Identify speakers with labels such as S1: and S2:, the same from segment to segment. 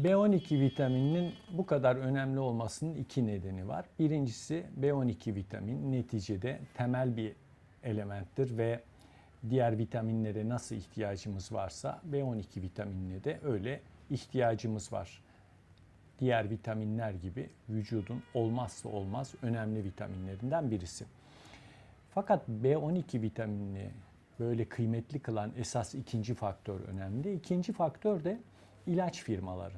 S1: B12 vitamininin bu kadar önemli olmasının iki nedeni var. Birincisi B12 vitamin neticede temel bir elementtir ve diğer vitaminlere nasıl ihtiyacımız varsa B12 vitaminine de öyle ihtiyacımız var. Diğer vitaminler gibi vücudun olmazsa olmaz önemli vitaminlerinden birisi. Fakat B12 vitaminini böyle kıymetli kılan esas ikinci faktör önemli. İkinci faktör de ilaç firmaları.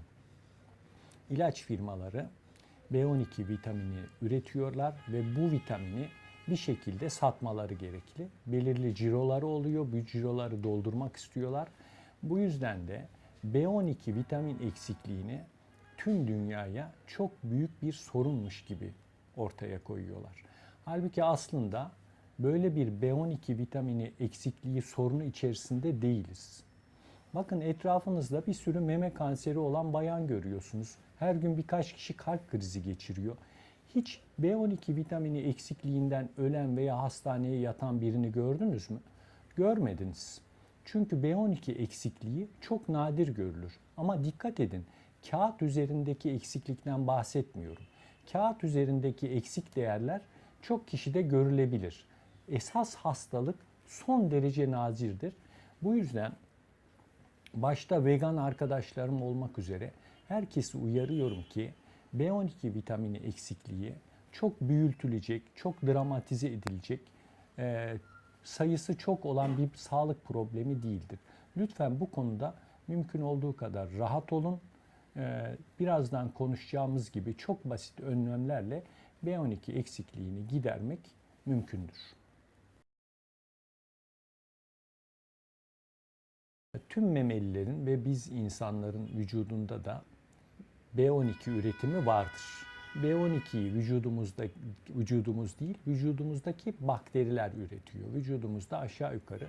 S1: İlaç firmaları B12 vitamini üretiyorlar ve bu vitamini bir şekilde satmaları gerekli. Belirli ciroları oluyor. Bu ciroları doldurmak istiyorlar. Bu yüzden de B12 vitamin eksikliğini tüm dünyaya çok büyük bir sorunmuş gibi ortaya koyuyorlar. Halbuki aslında böyle bir B12 vitamini eksikliği sorunu içerisinde değiliz. Bakın etrafınızda bir sürü meme kanseri olan bayan görüyorsunuz. Her gün birkaç kişi kalp krizi geçiriyor. Hiç B12 vitamini eksikliğinden ölen veya hastaneye yatan birini gördünüz mü? Görmediniz. Çünkü B12 eksikliği çok nadir görülür. Ama dikkat edin, kağıt üzerindeki eksiklikten bahsetmiyorum. Kağıt üzerindeki eksik değerler çok kişide görülebilir. Esas hastalık son derece nazirdir. Bu yüzden başta vegan arkadaşlarım olmak üzere herkesi uyarıyorum ki B12 vitamini eksikliği çok büyütülecek, çok dramatize edilecek, e, sayısı çok olan bir sağlık problemi değildir. Lütfen bu konuda mümkün olduğu kadar rahat olun. E, birazdan konuşacağımız gibi çok basit önlemlerle B12 eksikliğini gidermek mümkündür. Tüm memelilerin ve biz insanların vücudunda da B12 üretimi vardır. B12'yi vücudumuzda vücudumuz değil, vücudumuzdaki bakteriler üretiyor. Vücudumuzda aşağı yukarı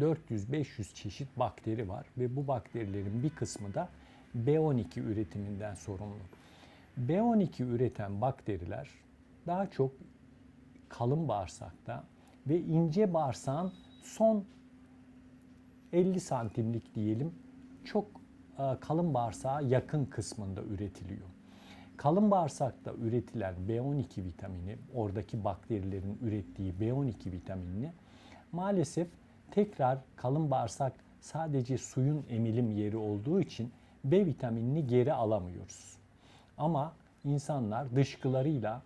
S1: 400-500 çeşit bakteri var ve bu bakterilerin bir kısmı da B12 üretiminden sorumlu. B12 üreten bakteriler daha çok kalın bağırsakta ve ince bağırsağın son 50 santimlik diyelim çok kalın bağırsağa yakın kısmında üretiliyor. Kalın bağırsakta üretilen B12 vitamini, oradaki bakterilerin ürettiği B12 vitaminini maalesef tekrar kalın bağırsak sadece suyun emilim yeri olduğu için B vitaminini geri alamıyoruz. Ama insanlar dışkılarıyla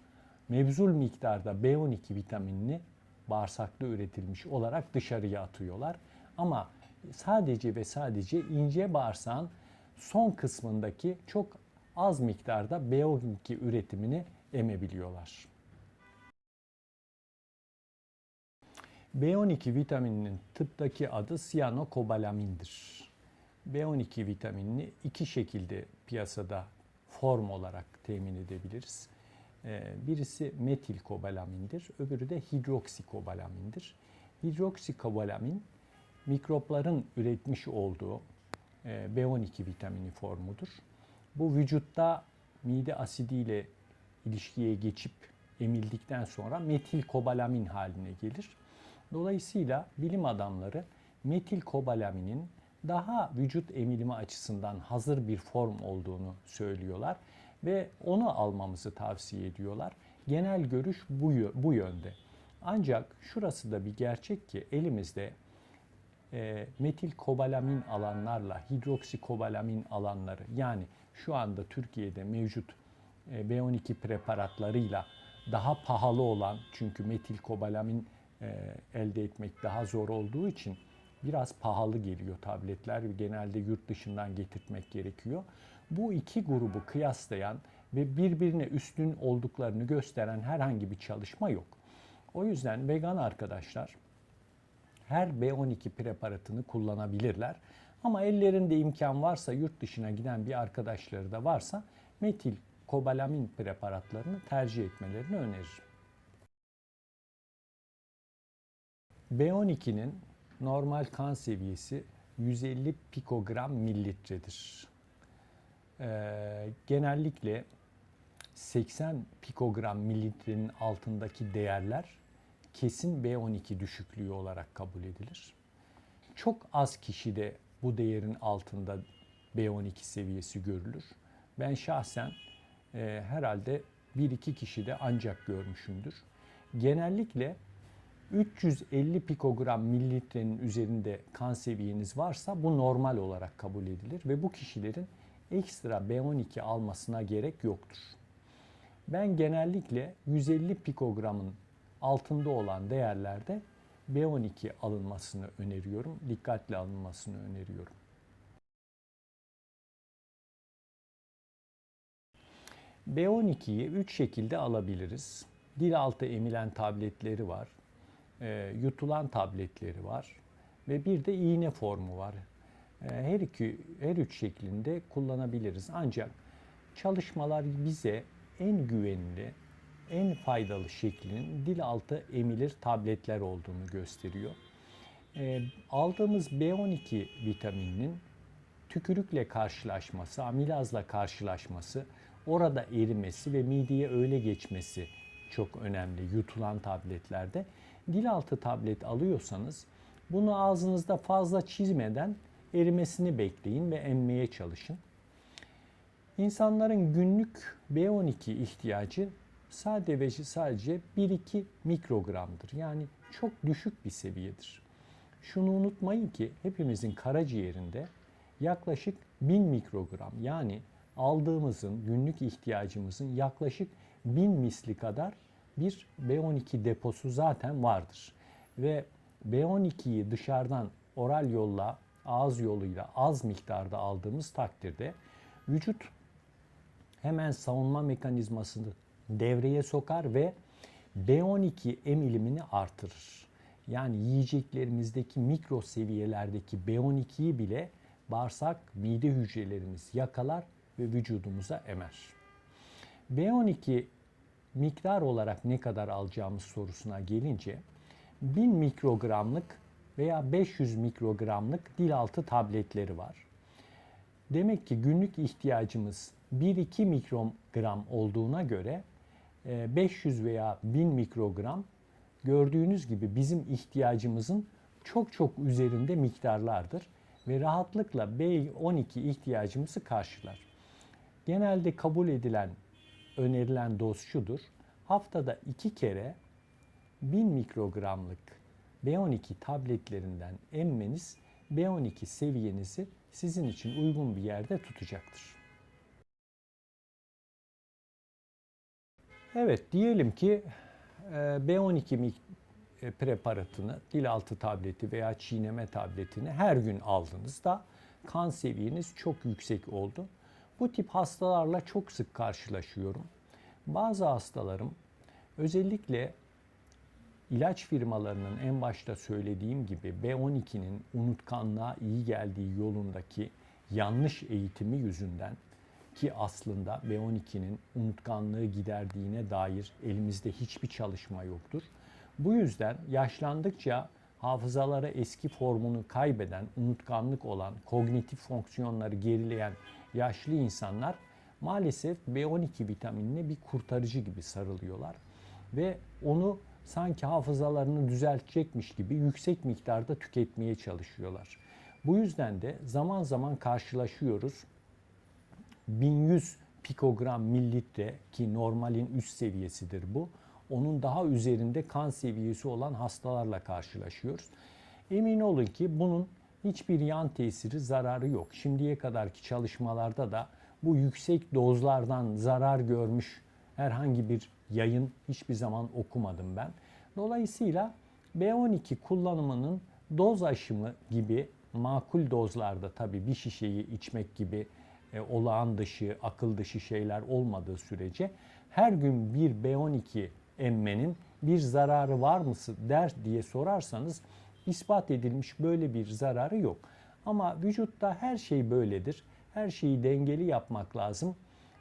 S1: mevzul miktarda B12 vitaminini bağırsakta üretilmiş olarak dışarıya atıyorlar. Ama sadece ve sadece ince bağırsağın son kısmındaki çok az miktarda B12 üretimini emebiliyorlar. B12 vitamininin tıptaki adı siyanokobalamindir. B12 vitaminini iki şekilde piyasada form olarak temin edebiliriz. Ee, birisi metilkobalamindir, öbürü de hidroksikobalamindir. Hidroksikobalamin mikropların üretmiş olduğu e, B12 vitamini formudur. Bu vücutta mide asidiyle ilişkiye geçip emildikten sonra metilkobalamin haline gelir. Dolayısıyla bilim adamları metilkobalaminin daha vücut emilimi açısından hazır bir form olduğunu söylüyorlar ve onu almamızı tavsiye ediyorlar. Genel görüş bu, bu yönde. Ancak şurası da bir gerçek ki elimizde e, metil kobalamin alanlarla hidroksikobalamin alanları yani şu anda Türkiye'de mevcut e, B12 preparatlarıyla daha pahalı olan çünkü metil kobalamin e, elde etmek daha zor olduğu için biraz pahalı geliyor tabletler genelde yurt dışından getirtmek gerekiyor. Bu iki grubu kıyaslayan ve birbirine üstün olduklarını gösteren herhangi bir çalışma yok. O yüzden vegan arkadaşlar her B12 preparatını kullanabilirler. Ama ellerinde imkan varsa yurt dışına giden bir arkadaşları da varsa metil kobalamin preparatlarını tercih etmelerini öneririm. B12'nin normal kan seviyesi 150 pikogram mililitredir. Ee, genellikle 80 pikogram mililitrenin altındaki değerler kesin B12 düşüklüğü olarak kabul edilir. Çok az kişide bu değerin altında B12 seviyesi görülür. Ben şahsen e, herhalde 1-2 kişi de ancak görmüşümdür. Genellikle 350 pikogram mililitrenin üzerinde kan seviyeniz varsa bu normal olarak kabul edilir ve bu kişilerin ekstra B12 almasına gerek yoktur. Ben genellikle 150 pikogramın altında olan değerlerde B12 alınmasını öneriyorum. Dikkatli alınmasını öneriyorum. B12'yi 3 şekilde alabiliriz. Dil altı emilen tabletleri var, e, yutulan tabletleri var ve bir de iğne formu var. E, her iki, her üç şeklinde kullanabiliriz. Ancak çalışmalar bize en güvenli, en faydalı şeklinin dil altı emilir tabletler olduğunu gösteriyor. E, aldığımız B12 vitamininin tükürükle karşılaşması, amilazla karşılaşması, orada erimesi ve mideye öyle geçmesi çok önemli yutulan tabletlerde. Dil altı tablet alıyorsanız bunu ağzınızda fazla çizmeden erimesini bekleyin ve emmeye çalışın. İnsanların günlük B12 ihtiyacı sade ve sadece 1-2 mikrogramdır. Yani çok düşük bir seviyedir. Şunu unutmayın ki hepimizin karaciğerinde yaklaşık 1000 mikrogram yani aldığımızın günlük ihtiyacımızın yaklaşık 1000 misli kadar bir B12 deposu zaten vardır. Ve B12'yi dışarıdan oral yolla, ağız yoluyla az miktarda aldığımız takdirde vücut hemen savunma mekanizmasını devreye sokar ve B12 emilimini artırır. Yani yiyeceklerimizdeki mikro seviyelerdeki B12'yi bile bağırsak, mide hücrelerimiz yakalar ve vücudumuza emer. B12 miktar olarak ne kadar alacağımız sorusuna gelince 1000 mikrogramlık veya 500 mikrogramlık dil altı tabletleri var. Demek ki günlük ihtiyacımız 1-2 mikrogram olduğuna göre 500 veya 1000 mikrogram gördüğünüz gibi bizim ihtiyacımızın çok çok üzerinde miktarlardır ve rahatlıkla B12 ihtiyacımızı karşılar. Genelde kabul edilen, önerilen doz şudur. Haftada iki kere 1000 mikrogramlık B12 tabletlerinden emmeniz B12 seviyenizi sizin için uygun bir yerde tutacaktır. Evet diyelim ki B12 preparatını, dil altı tableti veya çiğneme tabletini her gün aldınız da kan seviyeniz çok yüksek oldu. Bu tip hastalarla çok sık karşılaşıyorum. Bazı hastalarım özellikle ilaç firmalarının en başta söylediğim gibi B12'nin unutkanlığa iyi geldiği yolundaki yanlış eğitimi yüzünden ki aslında B12'nin unutkanlığı giderdiğine dair elimizde hiçbir çalışma yoktur. Bu yüzden yaşlandıkça hafızaları eski formunu kaybeden, unutkanlık olan, kognitif fonksiyonları gerileyen yaşlı insanlar maalesef B12 vitaminine bir kurtarıcı gibi sarılıyorlar ve onu sanki hafızalarını düzeltecekmiş gibi yüksek miktarda tüketmeye çalışıyorlar. Bu yüzden de zaman zaman karşılaşıyoruz. 1100 pikogram mililitre ki normalin üst seviyesidir bu. Onun daha üzerinde kan seviyesi olan hastalarla karşılaşıyoruz. Emin olun ki bunun hiçbir yan tesiri, zararı yok. Şimdiye kadarki çalışmalarda da bu yüksek dozlardan zarar görmüş herhangi bir yayın hiçbir zaman okumadım ben. Dolayısıyla B12 kullanımının doz aşımı gibi makul dozlarda tabii bir şişeyi içmek gibi e, olağan dışı, akıl dışı şeyler olmadığı sürece her gün bir B12 emmenin bir zararı var mı der diye sorarsanız ispat edilmiş böyle bir zararı yok. Ama vücutta her şey böyledir. Her şeyi dengeli yapmak lazım.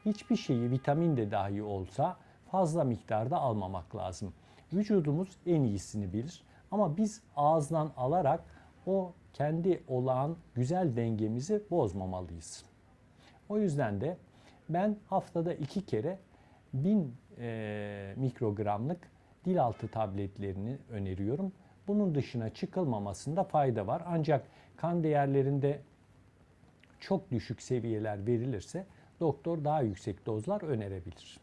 S1: Hiçbir şeyi vitamin de dahi olsa fazla miktarda almamak lazım. Vücudumuz en iyisini bilir. Ama biz ağızdan alarak o kendi olağan güzel dengemizi bozmamalıyız. O yüzden de ben haftada iki kere 1000 e, mikrogramlık dil altı tabletlerini öneriyorum. Bunun dışına çıkılmamasında fayda var. Ancak kan değerlerinde çok düşük seviyeler verilirse doktor daha yüksek dozlar önerebilir.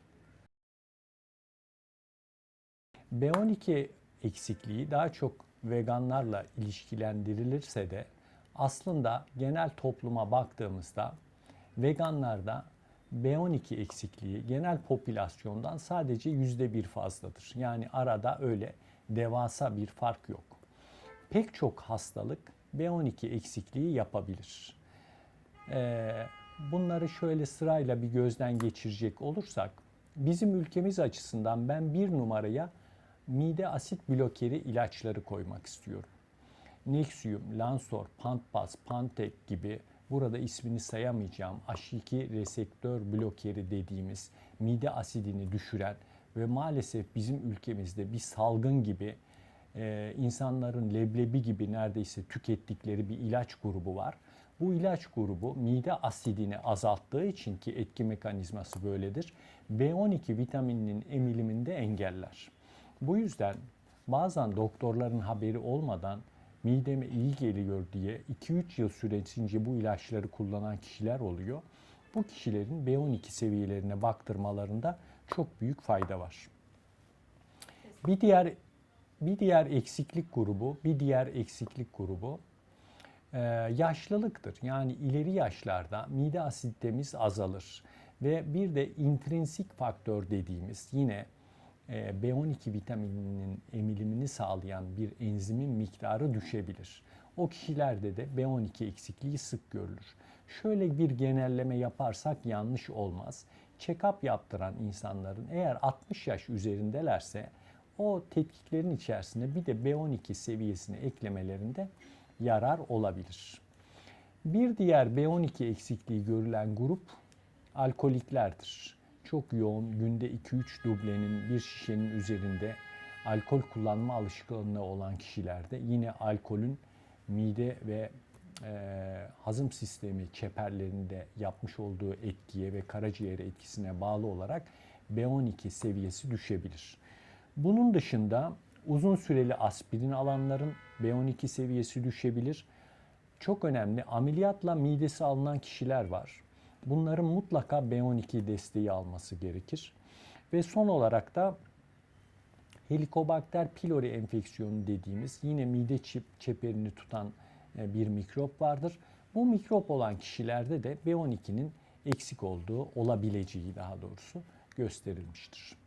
S1: B12 eksikliği daha çok veganlarla ilişkilendirilirse de aslında genel topluma baktığımızda veganlarda B12 eksikliği genel popülasyondan sadece %1 fazladır. Yani arada öyle devasa bir fark yok. Pek çok hastalık B12 eksikliği yapabilir. Ee, bunları şöyle sırayla bir gözden geçirecek olursak bizim ülkemiz açısından ben bir numaraya mide asit blokeri ilaçları koymak istiyorum. Nexium, Lansor, Pantbas, Pantek gibi burada ismini sayamayacağım H2 reseptör blokeri dediğimiz mide asidini düşüren ve maalesef bizim ülkemizde bir salgın gibi e, insanların leblebi gibi neredeyse tükettikleri bir ilaç grubu var. Bu ilaç grubu mide asidini azalttığı için ki etki mekanizması böyledir. B12 vitamininin emilimini de engeller. Bu yüzden bazen doktorların haberi olmadan mideme iyi geliyor diye 2-3 yıl süresince bu ilaçları kullanan kişiler oluyor. Bu kişilerin B12 seviyelerine baktırmalarında çok büyük fayda var. Bir diğer bir diğer eksiklik grubu, bir diğer eksiklik grubu e, yaşlılıktır. Yani ileri yaşlarda mide asitemiz azalır ve bir de intrinsik faktör dediğimiz yine B12 vitamininin emilimini sağlayan bir enzimin miktarı düşebilir. O kişilerde de B12 eksikliği sık görülür. Şöyle bir genelleme yaparsak yanlış olmaz. Check-up yaptıran insanların eğer 60 yaş üzerindelerse o tetkiklerin içerisinde bir de B12 seviyesini eklemelerinde yarar olabilir. Bir diğer B12 eksikliği görülen grup alkoliklerdir. Çok yoğun günde 2-3 dublenin bir şişenin üzerinde alkol kullanma alışkanlığı olan kişilerde yine alkolün mide ve e, hazım sistemi çeperlerinde yapmış olduğu etkiye ve karaciğere etkisine bağlı olarak B12 seviyesi düşebilir. Bunun dışında uzun süreli aspirin alanların B12 seviyesi düşebilir. Çok önemli ameliyatla midesi alınan kişiler var. Bunların mutlaka B12 desteği alması gerekir. Ve son olarak da Helicobacter pylori enfeksiyonu dediğimiz yine mide çip çeperini tutan e, bir mikrop vardır. Bu mikrop olan kişilerde de B12'nin eksik olduğu olabileceği daha doğrusu gösterilmiştir.